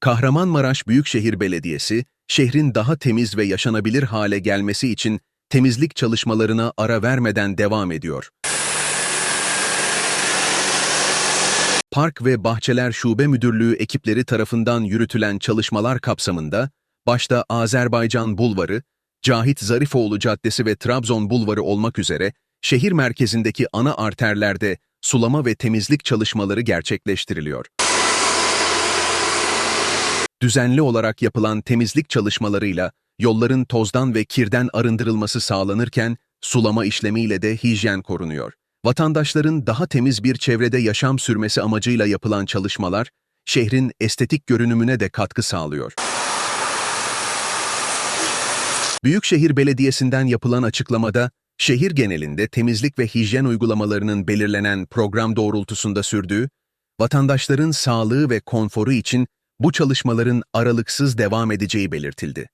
Kahramanmaraş Büyükşehir Belediyesi, şehrin daha temiz ve yaşanabilir hale gelmesi için temizlik çalışmalarına ara vermeden devam ediyor. Park ve Bahçeler Şube Müdürlüğü ekipleri tarafından yürütülen çalışmalar kapsamında, başta Azerbaycan Bulvarı, Cahit Zarifoğlu Caddesi ve Trabzon Bulvarı olmak üzere şehir merkezindeki ana arterlerde sulama ve temizlik çalışmaları gerçekleştiriliyor. Düzenli olarak yapılan temizlik çalışmalarıyla yolların tozdan ve kirden arındırılması sağlanırken sulama işlemiyle de hijyen korunuyor. Vatandaşların daha temiz bir çevrede yaşam sürmesi amacıyla yapılan çalışmalar, şehrin estetik görünümüne de katkı sağlıyor. Büyükşehir Belediyesi'nden yapılan açıklamada, şehir genelinde temizlik ve hijyen uygulamalarının belirlenen program doğrultusunda sürdüğü, vatandaşların sağlığı ve konforu için bu çalışmaların aralıksız devam edeceği belirtildi.